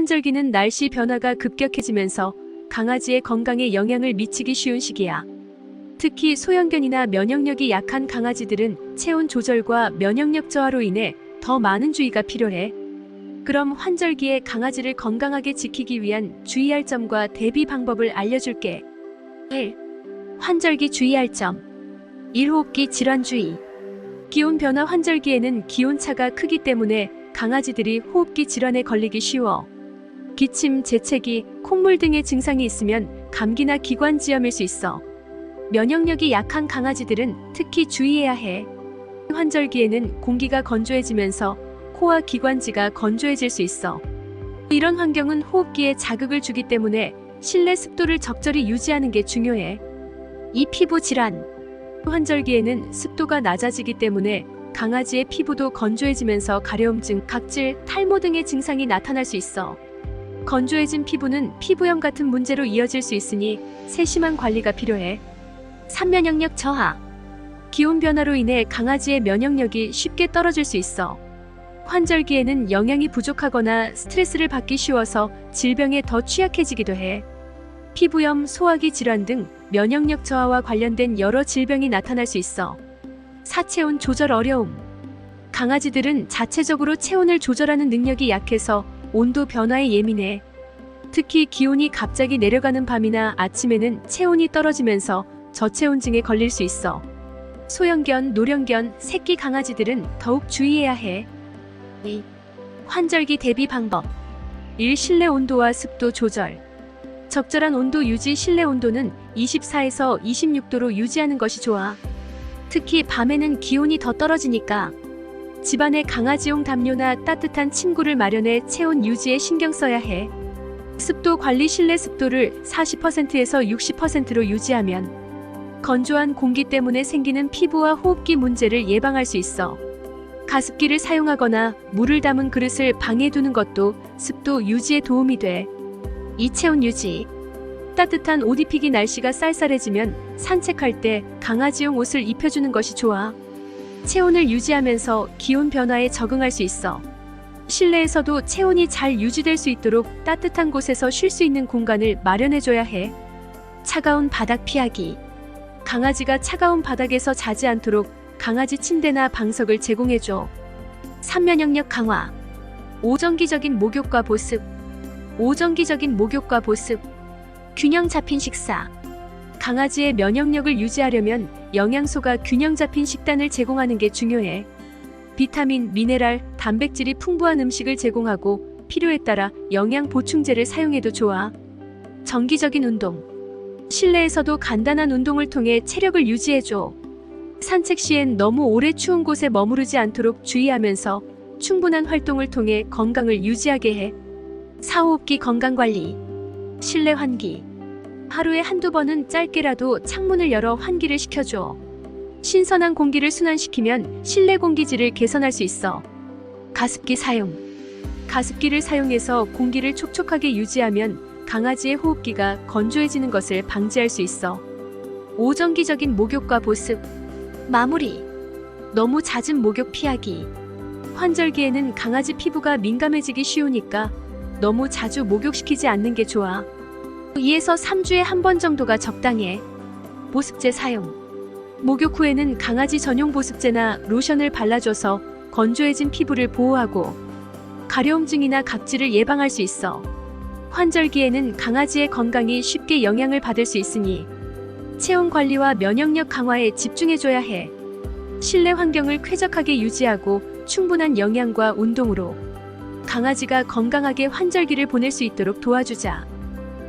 환절기는 날씨 변화가 급격해지면서 강아지의 건강에 영향을 미치기 쉬운 시기야. 특히 소형견이나 면역력이 약한 강아지들은 체온 조절과 면역력 저하로 인해 더 많은 주의가 필요해. 그럼 환절기에 강아지를 건강하게 지키기 위한 주의할 점과 대비 방법을 알려줄게. 1. 환절기 주의할 점. 1호흡기 질환 주의. 기온 변화 환절기에는 기온차가 크기 때문에 강아지들이 호흡기 질환에 걸리기 쉬워. 기침, 재채기, 콧물 등의 증상이 있으면 감기나 기관지염일 수 있어. 면역력이 약한 강아지들은 특히 주의해야 해. 환절기에는 공기가 건조해지면서 코와 기관지가 건조해질 수 있어. 이런 환경은 호흡기에 자극을 주기 때문에 실내 습도를 적절히 유지하는 게 중요해. 이 피부 질환. 환절기에는 습도가 낮아지기 때문에 강아지의 피부도 건조해지면서 가려움증, 각질, 탈모 등의 증상이 나타날 수 있어. 건조해진 피부는 피부염 같은 문제로 이어질 수 있으니 세심한 관리가 필요해. 산면역력 저하. 기온 변화로 인해 강아지의 면역력이 쉽게 떨어질 수 있어. 환절기에는 영양이 부족하거나 스트레스를 받기 쉬워서 질병에 더 취약해지기도 해. 피부염, 소화기 질환 등 면역력 저하와 관련된 여러 질병이 나타날 수 있어. 사체온 조절 어려움. 강아지들은 자체적으로 체온을 조절하는 능력이 약해서 온도 변화에 예민해. 특히 기온이 갑자기 내려가는 밤이나 아침에는 체온이 떨어지면서 저체온증에 걸릴 수 있어. 소형견, 노령견, 새끼 강아지들은 더욱 주의해야 해. 2. 환절기 대비 방법. 1. 실내 온도와 습도 조절. 적절한 온도 유지 실내 온도는 24에서 26도로 유지하는 것이 좋아. 특히 밤에는 기온이 더 떨어지니까 집안에 강아지용 담요나 따뜻한 침구를 마련해 체온 유지에 신경 써야 해. 습도 관리 실내 습도를 40%에서 60%로 유지하면 건조한 공기 때문에 생기는 피부와 호흡기 문제를 예방할 수 있어. 가습기를 사용하거나 물을 담은 그릇을 방에 두는 것도 습도 유지에 도움이 돼. 이 체온 유지. 따뜻한 옷 입히기 날씨가 쌀쌀해지면 산책할 때 강아지용 옷을 입혀주는 것이 좋아. 체온을 유지하면서 기온 변화에 적응할 수 있어. 실내에서도 체온이 잘 유지될 수 있도록 따뜻한 곳에서 쉴 수 있는 공간을 마련해줘야 해. 차가운 바닥 피하기. 강아지가 차가운 바닥에서 자지 않도록 강아지 침대나 방석을 제공해줘. 산면역력 강화. 오정기적인 목욕과 보습. 오정기적인 목욕과 보습. 균형 잡힌 식사. 강아지의 면역력을 유지하려면 영양소가 균형 잡힌 식단을 제공하는 게 중요해. 비타민, 미네랄, 단백질이 풍부한 음식을 제공하고 필요에 따라 영양 보충제를 사용해도 좋아. 정기적인 운동. 실내에서도 간단한 운동을 통해 체력을 유지해줘. 산책 시엔 너무 오래 추운 곳에 머무르지 않도록 주의하면서 충분한 활동을 통해 건강을 유지하게 해. 사호흡기 건강관리. 실내 환기. 하루에 한두 번은 짧게라도 창문을 열어 환기를 시켜줘. 신선한 공기를 순환시키면 실내 공기질을 개선할 수 있어. 가습기 사용. 가습기를 사용해서 공기를 촉촉하게 유지하면 강아지의 호흡기가 건조해지는 것을 방지할 수 있어. 오정기적인 목욕과 보습. 마무리. 너무 잦은 목욕 피하기. 환절기에는 강아지 피부가 민감해지기 쉬우니까 너무 자주 목욕시키지 않는 게 좋아. 2에서 3주에 한 번 정도가 적당해. 보습제 사용. 목욕 후에는 강아지 전용 보습제나 로션을 발라줘서 건조해진 피부를 보호하고 가려움증이나 각질을 예방할 수 있어. 환절기에는 강아지의 건강이 쉽게 영향을 받을 수 있으니 체온 관리와 면역력 강화에 집중해줘야 해. 실내 환경을 쾌적하게 유지하고 충분한 영양과 운동으로 강아지가 건강하게 환절기를 보낼 수 있도록 도와주자.